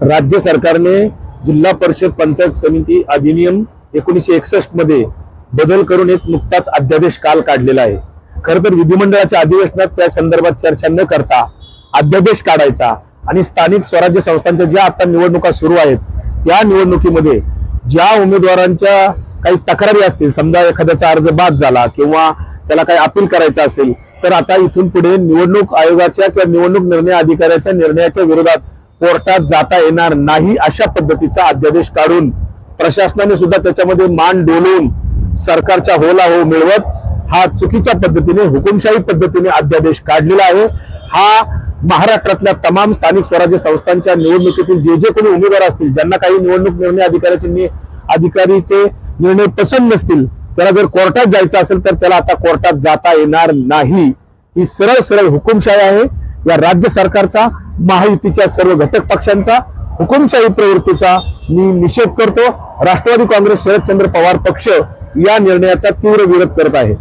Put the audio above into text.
राज्य सरकारने जिल्हा परिषद पंचायत समिती अधिनियम एकोणीसशे एकसष्टमध्ये बदल करून एक नुकताच अध्यादेश काल काढलेला आहे. खर तर विधिमंडळाच्या अधिवेशनात त्या संदर्भात चर्चा न करता अध्यादेश काढायचा आणि स्थानिक स्वराज्य संस्थांच्या ज्या आता निवडणुका सुरू आहेत त्या निवडणुकीमध्ये ज्या उमेदवारांच्या काही तक्रारी असतील समजा एखाद्याचा अर्ज बाद झाला किंवा त्याला काही अपील करायचं असेल तर आता इथून पुढे निवडणूक आयोगाच्या किंवा निवडणूक निर्णय अधिकाऱ्याच्या निर्णयाच्या विरोधात कोर्टात जाता येणार नाही अशा पद्धतीचा अध्यादेश काढून प्रशासनाने सुद्धा त्याच्यामध्ये मान डोलून सरकारच्या होला हो मिळवत हा चुकीच्या पद्धतीने हुकुमशाही पद्धतीने अध्यादेश काढलेला आहे. हा महाराष्ट्रातल्या तमाम स्थानिक स्वराज्य संस्थांच्या निवडणुकीतील जे जे कोणी उमेदवार असतील ज्यांना काही निवडणूक निर्णय अधिकाऱ्याचे अधिकारीचे निर्णय पसंत नसतील त्याला जर कोर्टात जायचं असेल तर त्याला आता कोर्टात जाता येणार नाही. ही सरळ सरळ हुकुमशाही आहे. या राज्य सरकारचा महायुतीच्या सर्व घटक पक्षांचा हुकुमशाही प्रवृत्तीचा मी निषेध करतो. राष्ट्रवादी काँग्रेस शरदचंद्र पवार पक्ष या निर्णयाचा तीव्र विरोध करत आहे.